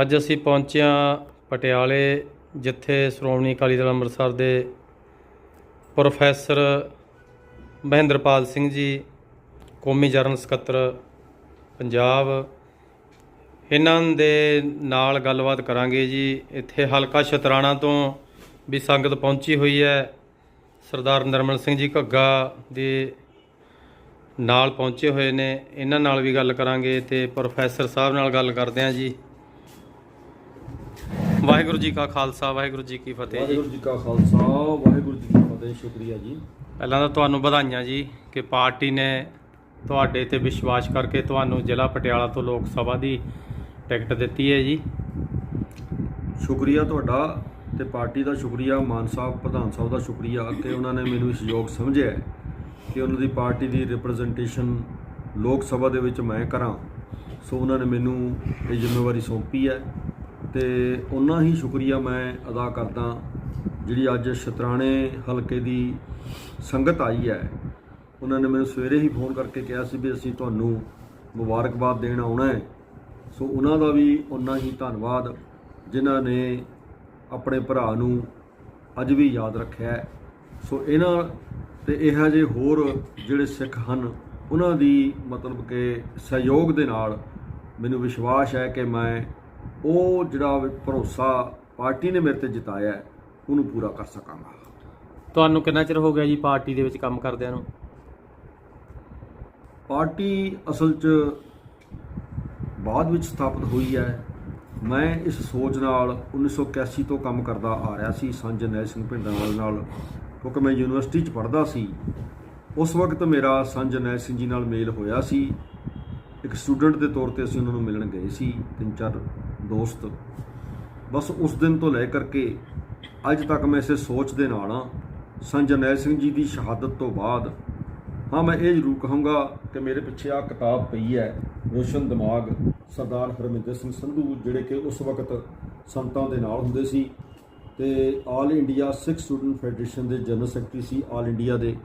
ਅੱਜ ਅਸੀਂ ਪਹੁੰਚੇ ਹਾਂ ਪਟਿਆਲੇ, ਜਿੱਥੇ ਸ਼੍ਰੋਮਣੀ ਅਕਾਲੀ ਦਲ ਅੰਮ੍ਰਿਤਸਰ ਦੇ ਪ੍ਰੋਫੈਸਰ ਮਹਿੰਦਰਪਾਲ ਸਿੰਘ ਜੀ, ਕੌਮੀ ਜਨਰਲ ਸਕੱਤਰ ਪੰਜਾਬ। ਇਹਨਾਂ ਦੇ ਨਾਲ ਗੱਲਬਾਤ ਕਰਾਂਗੇ ਜੀ। ਇੱਥੇ ਹਲਕਾ ਸ਼ਤਰਾਣਾ ਤੋਂ ਵੀ ਸੰਗਤ ਪਹੁੰਚੀ ਹੋਈ ਹੈ। ਸਰਦਾਰ ਨਰਮਲ ਸਿੰਘ ਜੀ ਘੱਗਾ ਦੇ ਨਾਲ ਪਹੁੰਚੇ ਹੋਏ ਨੇ। ਇਹਨਾਂ ਨਾਲ ਵੀ ਗੱਲ ਕਰਾਂਗੇ ਤੇ ਪ੍ਰੋਫੈਸਰ ਸਾਹਿਬ ਨਾਲ ਗੱਲ ਕਰਦੇ ਹਾਂ ਜੀ। ਵਾਹਿਗੁਰੂ ਜੀ ਕਾ ਖਾਲਸਾ ਵਾਹਿਗੁਰੂ ਜੀ ਕੀ ਫਤਿਹ ਜੀ। ਵਾਹਿਗੁਰੂ ਜੀ ਕਾ ਖਾਲਸਾ ਵਾਹਿਗੁਰੂ ਜੀ ਕੀ ਫਤਿਹ ਸ਼ੁਕਰੀਆ ਜੀ। ਪਹਿਲਾਂ ਤਾਂ ਤੁਹਾਨੂੰ ਵਧਾਈਆਂ ਜੀ ਕਿ ਪਾਰਟੀ ਨੇ ਤੁਹਾਡੇ ਤੇ ਵਿਸ਼ਵਾਸ ਕਰਕੇ ਤੁਹਾਨੂੰ ਜ਼ਿਲ੍ਹਾ ਪਟਿਆਲਾ ਤੋਂ ਲੋਕ ਸਭਾ ਦੀ ਟਿਕਟ ਦਿੱਤੀ ਹੈ ਜੀ। ਸ਼ੁਕਰੀਆ ਤੁਹਾਡਾ ਤੇ ਪਾਰਟੀ ਦਾ ਸ਼ੁਕਰੀਆ ਮਾਨ ਸਾਹਿਬ ਪ੍ਰਧਾਨ ਸਾਹਿਬ ਦਾ ਸ਼ੁਕਰੀਆ ਕਿ ਉਹਨਾਂ ਨੇ ਮੈਨੂੰ ਇਸ ਯੋਗ ਸਮਝਿਆ ਕਿ ਉਹਨਾਂ ਦੀ ਪਾਰਟੀ ਦੀ ਰਿਪਰੈਜ਼ੈਂਟੇਸ਼ਨ ਲੋਕ ਸਭਾ ਦੇ ਵਿੱਚ ਮੈਂ ਕਰਾਂ। ਸੋ ਉਹਨਾਂ ਨੇ ਮੈਨੂੰ ਇਹ ਜ਼ਿੰਮੇਵਾਰੀ ਸੌਂਪੀ ਹੈ। ਤੇ ਉਹਨਾਂ ਹੀ ਸ਼ੁਕਰੀਆ ਮੈਂ ਅਦਾ ਕਰਦਾ ਜਿਹੜੀ ਅੱਜ ਸ਼ਤਰਾਣੇ ਹਲਕੇ ਦੀ ਸੰਗਤ ਆਈ ਹੈ। ਉਹਨਾਂ ਨੇ ਮੈਨੂੰ ਸਵੇਰੇ ਹੀ ਫੋਨ ਕਰਕੇ ਕਿਹਾ ਸੀ ਵੀ ਅਸੀਂ ਤੁਹਾਨੂੰ ਮੁਬਾਰਕਬਾਦ ਦੇਣ ਆਉਣਾ ਹੈ। ਸੋ ਉਹਨਾਂ ਦਾ ਵੀ ਉਨਾ ਹੀ ਧੰਨਵਾਦ, ਜਿਨ੍ਹਾਂ ਨੇ ਆਪਣੇ ਭਰਾ ਨੂੰ ਅੱਜ ਵੀ ਯਾਦ ਰੱਖਿਆ ਸੋ ਇਹਨਾਂ ਤੇ ਇਹੋ ਜਿਹੇ ਹੋਰ ਜਿਹੜੇ ਸਿੱਖ ਹਨ, ਉਹਨਾਂ ਦੀ ਮਤਲਬ ਕਿ ਸਹਿਯੋਗ ਦੇ ਨਾਲ ਮੈਨੂੰ ਵਿਸ਼ਵਾਸ ਹੈ ਕਿ ਮੈਂ ਉਹ ਜਿਹੜਾ ਭਰੋਸਾ ਪਾਰਟੀ ਨੇ ਮੇਰੇ ਤੇ ਜਿਤਾਇਆ ਹੈ, ਉਹਨੂੰ ਪੂਰਾ ਕਰ ਸਕਾਂਗਾ। ਤੁਹਾਨੂੰ ਕਿੰਨਾ ਚਿਰ ਹੋ ਗਿਆ ਜੀ ਪਾਰਟੀ ਦੇ ਵਿੱਚ ਕੰਮ ਕਰਦਿਆਂ ਨੂੰ? ਪਾਰਟੀ ਅਸਲ 'ਚ ਬਾਅਦ ਵਿੱਚ ਸਥਾਪਿਤ ਹੋਈ ਹੈ। ਮੈਂ ਇਸ ਸੋਚ ਨਾਲ 1981 ਤੋਂ ਕੰਮ ਕਰਦਾ ਆ ਰਿਹਾ ਸੀ। ਸੰਤ ਜਰਨੈਲ ਸਿੰਘ ਭਿੰਡਰਾਂਵਾਲੇ ਨਾਲ ਕਿਉਂਕਿ ਮੈਂ ਯੂਨੀਵਰਸਿਟੀ 'ਚ ਪੜ੍ਹਦਾ ਸੀ। ਉਸ ਵਕਤ ਮੇਰਾ ਸੰਤ ਜਰਨੈਲ ਸਿੰਘ ਜੀ ਨਾਲ ਮੇਲ ਹੋਇਆ ਸੀ। ਇੱਕ ਸਟੂਡੈਂਟ ਦੇ ਤੌਰ ਤੇ ਅਸੀਂ ਉਹਨਾਂ ਨੂੰ ਮਿਲਣ ਗਏ ਸੀ। ਤਿੰਨ ਚਾਰ ਦੋਸਤ। ਬਸ ਉਸ ਦਿਨ ਤੋਂ ਲੈ ਕਰਕੇ ਅੱਜ ਤੱਕ ਮੈਂ ਇਸੇ ਸੋਚ ਦੇ ਨਾਲ ਹਾਂ। ਸੰਤ ਜਰਨੈਲ ਸਿੰਘ ਜੀ ਦੀ ਸ਼ਹਾਦਤ ਤੋਂ ਬਾਅਦ। ਹਾਂ, ਮੈਂ ਇਹ ਜ਼ਰੂਰ ਕਹਾਂਗਾ ਕਿ ਮੇਰੇ ਪਿੱਛੇ ਆ ਕਿਤਾਬ ਪਈ ਹੈ, ਰੋਸ਼ਨ ਦਿਮਾਗ, ਸਰਦਾਰ ਹਰਮਿੰਦਰ ਸਿੰਘ ਸੰਧੂ, ਜਿਹੜੇ ਕਿ ਉਸ ਵਕਤ ਸੰਤਾਂ ਦੇ ਨਾਲ ਹੁੰਦੇ ਸੀ ਤੇ all India Sikh student federation ਦੇ ਜਨਰਲ ਸੈਕਟਰੀ ਸੀ ਆਲ ਇੰਡੀਆ ਦੇ।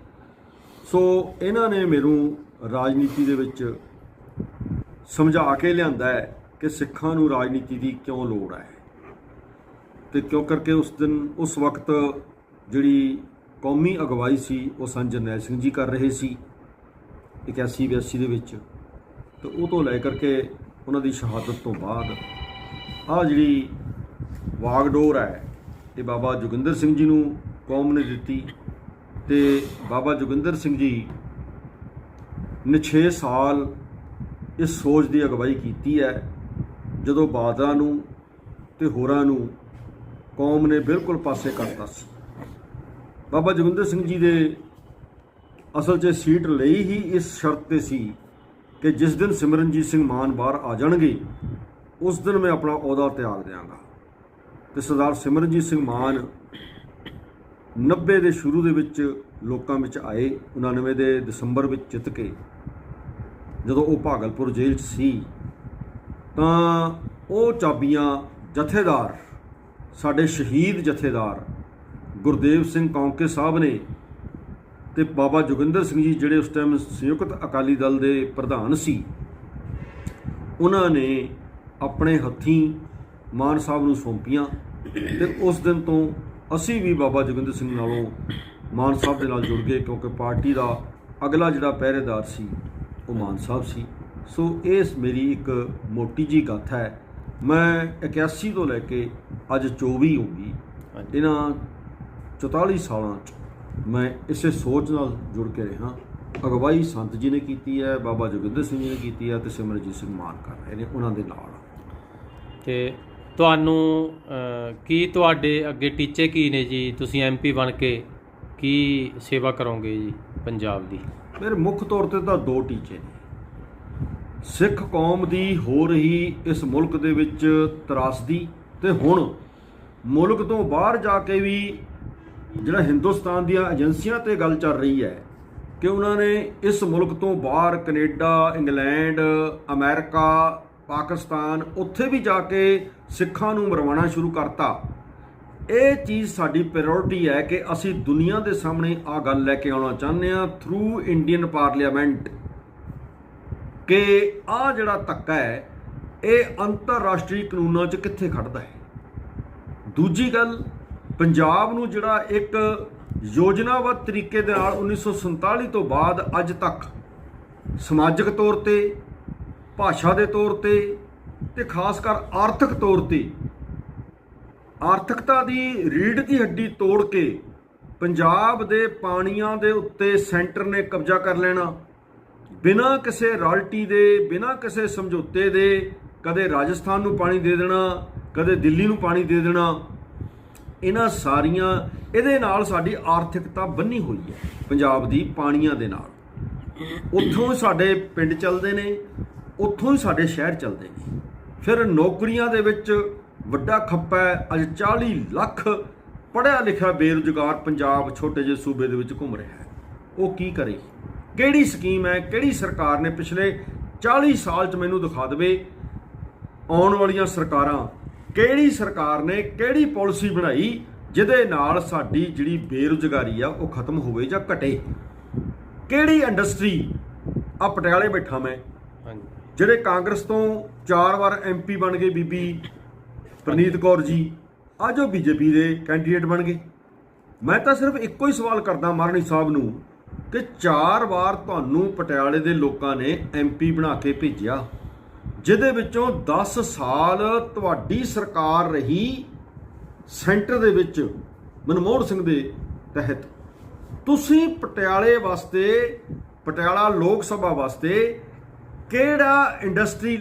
ਸੋ ਇਹਨਾਂ ਨੇ ਮੈਨੂੰ ਰਾਜਨੀਤੀ ਦੇ ਵਿੱਚ ਸਮਝਾ ਕੇ ਲਿਆਂਦਾ ਹੈ। ਕਿ ਸਿੱਖਾਂ ਨੂੰ ਰਾਜਨੀਤੀ ਦੀ ਕਿਉਂ ਲੋੜ ਹੈ? ਤੇ ਕਿਉਂ ਕਰਕੇ ਉਸ ਦਿਨ, ਉਸ ਵਕਤ ਜਿਹੜੀ ਕੌਮੀ ਅਗਵਾਈ ਸੀ, ਉਹ ਸੰਤ ਜਰਨੈਲ ਸਿੰਘ ਜੀ ਕਰ ਰਹੇ ਸੀ 81 82 ਦੇ ਵਿੱਚ। ਤੇ ਉਹ ਤੋਂ ਲੈ ਕਰਕੇ ਉਹਨਾਂ ਦੀ ਸ਼ਹਾਦਤ ਤੋਂ ਬਾਅਦ ਆ ਜਿਹੜੀ ਵਾਗਡੋਰ ਹੈ, ਇਹ ਬਾਬਾ ਜੋਗਿੰਦਰ ਸਿੰਘ ਜੀ ਨੂੰ ਕੌਮ ਨੇ ਦਿੱਤੀ। ਤੇ ਬਾਬਾ ਜੋਗਿੰਦਰ ਸਿੰਘ ਜੀ ਨੇ 6 ਸਾਲ ਇਸ ਸੋਚ ਦੀ ਅਗਵਾਈ ਕੀਤੀ ਹੈ ਜਦੋਂ ਬਾਦਲਾਂ ਨੂੰ ਤੇ ਹੋਰਾਂ ਨੂੰ ਕੌਮ ਨੇ ਬਿਲਕੁਲ ਪਾਸੇ ਕਰਤਾ ਸੀ। ਬਾਬਾ ਜੋਗਿੰਦਰ ਸਿੰਘ ਜੀ ਦੇ ਅਸਲ 'ਚ ਸੀਟ ਲਈ ਹੀ ਇਸ ਸ਼ਰਤ ਤੇ ਸੀ ਕਿ ਜਿਸ ਦਿਨ ਸਿਮਰਨਜੀਤ ਸਿੰਘ ਮਾਨ ਬਾਹਰ ਆ ਜਾਣਗੇ, ਉਸ ਦਿਨ ਮੈਂ ਆਪਣਾ ਅਹੁਦਾ ਤਿਆਗ ਦਿਆਂਗਾ। ਤੇ ਸਰਦਾਰ ਸਿਮਰਨਜੀਤ ਸਿੰਘ ਮਾਨ 90 ਦੇ ਸ਼ੁਰੂ ਦੇ ਵਿੱਚ ਲੋਕਾਂ ਵਿੱਚ ਆਏ 99 ਦੇ ਦਸੰਬਰ ਵਿੱਚ ਜਿੱਤ ਕੇ। ਜਦੋਂ ਉਹ ਭਾਗਲਪੁਰ ਜੇਲ੍ਹ 'ਚ ਸੀ ਤਾਂ ਉਹ ਚਾਬੀਆਂ ਜਥੇਦਾਰ, ਸਾਡੇ ਸ਼ਹੀਦ ਜਥੇਦਾਰ ਗੁਰਦੇਵ ਸਿੰਘ ਕੌਂਕੇ ਸਾਹਿਬ ਨੇ ਤੇ ਬਾਬਾ ਜੋਗਿੰਦਰ ਸਿੰਘ ਜੀ ਜਿਹੜੇ ਉਸ ਟਾਈਮ ਸੰਯੁਕਤ ਅਕਾਲੀ ਦਲ ਦੇ ਪ੍ਰਧਾਨ ਸੀ, ਉਹਨਾਂ ਨੇ ਆਪਣੇ ਹੱਥੀਂ ਮਾਨ ਸਾਹਿਬ ਨੂੰ ਸੌਂਪੀਆਂ ਤੇ ਉਸ ਦਿਨ ਤੋਂ ਅਸੀਂ ਵੀ ਬਾਬਾ ਜੋਗਿੰਦਰ ਸਿੰਘ ਨਾਲੋਂ ਮਾਨ ਸਾਹਿਬ ਦੇ ਨਾਲ ਜੁੜ ਗਏ ਕਿਉਂਕਿ ਪਾਰਟੀ ਦਾ ਅਗਲਾ ਜਿਹੜਾ ਪਹਿਰੇਦਾਰ ਸੀ ਉਹ ਮਾਨ ਸਾਹਿਬ ਸੀ। ਸੋ ਇਸ ਮੇਰੀ ਇੱਕ ਮੋਟੀ ਜੀ ਗੱਥ ਹੈ। ਮੈਂ 81 ਤੋਂ ਲੈ ਕੇ ਅੱਜ 24 ਹੋ ਗਈ। ਇਹਨਾਂ 44 ਸਾਲਾਂ 'ਚ ਮੈਂ ਇਸੇ ਸੋਚ ਨਾਲ ਜੁੜ ਕੇ ਰਿਹਾ। ਅਗਵਾਈ ਸੰਤ ਜੀ ਨੇ ਕੀਤੀ ਹੈ ਬਾਬਾ ਜੋਗਿੰਦਰ ਸਿੰਘ ਜੀ ਨੇ ਕੀਤੀ ਹੈ ਤੇ ਸਿਮਰਜੀਤ ਸਿੰਘ ਮਾਨ ਕਰ ਰਹੇ ਨੇ ਉਹਨਾਂ ਦੇ ਨਾਲ। ਤੇ ਤੁਹਾਨੂੰ ਕੀ ਤੁਹਾਡੇ ਅੱਗੇ ਟੀਚੇ ਕੀ ਨੇ ਜੀ? ਤੁਸੀਂ ਐਮਪੀ ਬਣ ਕੇ ਕੀ ਸੇਵਾ ਕਰੋਗੇ ਜੀ ਪੰਜਾਬ ਦੀ? ਮੇਰੇ ਮੁੱਖ ਤੌਰ ਤੇ ਤਾਂ ਦੋ ਟੀਚੇ ਨੇ। ਸਿੱਖ ਕੌਮ ਦੀ ਹੋ ਰਹੀ ਇਸ ਮੁਲਕ ਦੇ ਵਿੱਚ ਤਰਾਸਦੀ ਤੇ ਹੁਣ ਮੁਲਕ ਤੋਂ ਬਾਹਰ ਜਾ ਕੇ ਵੀ ਜਿਹੜਾ ਹਿੰਦੁਸਤਾਨ ਦੀਆਂ ਏਜੰਸੀਆਂ ਤੇ ਗੱਲ ਚੱਲ ਰਹੀ ਹੈ ਕਿ ਉਹਨਾਂ ਨੇ ਇਸ ਮੁਲਕ ਤੋਂ ਬਾਹਰ ਕੈਨੇਡਾ, ਇੰਗਲੈਂਡ, ਅਮਰੀਕਾ, ਪਾਕਿਸਤਾਨ ਉੱਥੇ ਵੀ ਜਾ ਕੇ ਸਿੱਖਾਂ ਨੂੰ ਮਰਵਾਉਣਾ ਸ਼ੁਰੂ ਕਰਤਾ। ਇਹ ਚੀਜ਼ ਸਾਡੀ ਪ੍ਰਾਇੋਰਟੀ ਹੈ ਕਿ ਅਸੀਂ ਦੁਨੀਆ ਦੇ ਸਾਹਮਣੇ ਆ ਗੱਲ ਲੈ ਕੇ ਆਉਣਾ ਚਾਹੁੰਦੇ ਹਾਂ ਥਰੂ ਇੰਡੀਅਨ ਪਾਰਲੀਮੈਂਟ ਕਿ ਆ ਜਿਹੜਾ ਧੱਕਾ ਹੈ, ਇਹ ਅੰਤਰਰਾਸ਼ਟਰੀ ਕਾਨੂੰਨਾਂ 'ਚ ਕਿੱਥੇ ਖੜਦਾ ਹੈ? ਦੂਜੀ ਗੱਲ, ਪੰਜਾਬ ਨੂੰ ਜਿਹੜਾ ਇੱਕ ਯੋਜਨਾਬੱਧ ਤਰੀਕੇ ਦੇ ਨਾਲ 1947 ਤੋਂ ਬਾਅਦ ਅੱਜ ਤੱਕ ਸਮਾਜਿਕ ਤੌਰ ਤੇ, ਭਾਸ਼ਾ ਦੇ ਤੌਰ ਤੇ ਤੇ ਖਾਸ ਕਰ ਆਰਥਿਕ ਤੌਰ ਤੇ ਆਰਥਿਕਤਾ ਦੀ ਰੀੜ ਦੀ ਹੱਡੀ ਤੋੜ ਕੇ ਪੰਜਾਬ ਦੇ ਪਾਣੀਆਂ ਦੇ ਉੱਤੇ ਸੈਂਟਰ ਨੇ ਕਬਜ਼ਾ ਕਰ ਲੈਣਾ। ਬਿਨਾਂ ਕਿਸੇ ਰਾਇਲਟੀ ਦੇ, ਬਿਨਾਂ ਕਿਸੇ ਸਮਝੌਤੇ ਦੇ ਕਦੇ ਰਾਜਸਥਾਨ ਨੂੰ ਪਾਣੀ ਦੇ ਦੇਣਾ, ਕਦੇ ਦਿੱਲੀ ਨੂੰ ਪਾਣੀ ਦੇ ਦੇਣਾ, ਇਹਨਾਂ ਸਾਰੀਆਂ, ਇਹਦੇ ਨਾਲ ਸਾਡੀ ਆਰਥਿਕਤਾ ਬੰਨੀ ਹੋਈ ਹੈ, ਪੰਜਾਬ ਦੀ ਪਾਣੀਆਂ ਦੇ ਨਾਲ। ਉੱਥੋਂ ਹੀ ਸਾਡੇ ਪਿੰਡ ਚੱਲਦੇ ਨੇ, ਉੱਥੋਂ ਹੀ ਸਾਡੇ ਸ਼ਹਿਰ ਚੱਲਦੇ ਨੇ। ਫਿਰ ਨੌਕਰੀਆਂ ਦੇ ਵਿੱਚ ਵੱਡਾ ਖੱਪਾ ਹੈ, ਅੱਜ 40 ਲੱਖ ਪੜ੍ਹਿਆ ਲਿਖਿਆ ਬੇਰੁਜ਼ਗਾਰ ਪੰਜਾਬ ਛੋਟੇ ਜਿਹੇ ਸੂਬੇ ਦੇ ਵਿੱਚ ਘੁੰਮ ਰਿਹਾ ਹੈ। ਉਹ ਕੀ ਕਰੇ? ਕਿਹੜੀ ਸਕੀਮ ਹੈ ਕਿਹੜੀ ਸਰਕਾਰ ਨੇ ਪਿਛਲੇ 40 ਸਾਲ 'ਚ ਮੈਨੂੰ ਦਿਖਾ ਦੇਵੇ ਆਉਣ ਵਾਲੀਆਂ ਸਰਕਾਰਾਂ ਕਿਹੜੀ ਸਰਕਾਰ ਨੇ ਕਿਹੜੀ ਪਾਲਿਸੀ ਬਣਾਈ ਜਿਹਦੇ ਨਾਲ ਸਾਡੀ ਜਿਹੜੀ ਬੇਰੁਜ਼ਗਾਰੀ ਆ ਉਹ ਖਤਮ ਹੋਵੇ ਜਾਂ ਘਟੇ? ਕਿਹੜੀ ਇੰਡਸਟਰੀ ਆ ਪਟਿਆਲੇ ਬੈਠਾ ਮੈਂ? ਹਾਂਜੀ। ਜਿਹੜੇ ਕਾਂਗਰਸ ਤੋਂ ਚਾਰ ਵਾਰ ਐਮਪੀ ਬਣ ਗਏ ਬੀਬੀ ਪ੍ਰਨੀਤ ਕੌਰ ਜੀ ਅੱਜ ਉਹ ਬੀਜੇਪੀ ਦੇ ਕੈਂਡੀਡੇਟ ਬਣ ਗਏ। ਮੈਂ ਤਾਂ ਸਿਰਫ ਇੱਕੋ ਹੀ ਸਵਾਲ ਕਰਦਾ ਮਾਰਨੀ ਸਾਹਿਬ ਨੂੰ ਕਿ ਚਾਰ ਵਾਰ ਤੁਹਾਨੂੰ ਪਟਿਆਲੇ ਦੇ ਲੋਕਾਂ ਨੇ ਐਮਪੀ ਬਣਾ ਕੇ ਭੇਜਿਆ, ਜਿਹਦੇ ਵਿੱਚੋਂ 10 ਸਾਲ ਤੁਹਾਡੀ ਸਰਕਾਰ ਰਹੀ ਸੈਂਟਰ ਦੇ ਵਿੱਚ ਮਨਮੋਹਨ ਸਿੰਘ ਦੇ ਤਹਿਤ। ਤੁਸੀਂ ਪਟਿਆਲੇ ਵਾਸਤੇ, ਪਟਿਆਲਾ ਲੋਕ ਸਭਾ ਵਾਸਤੇ ਕਿਹੜਾ ਇੰਡਸਟਰੀ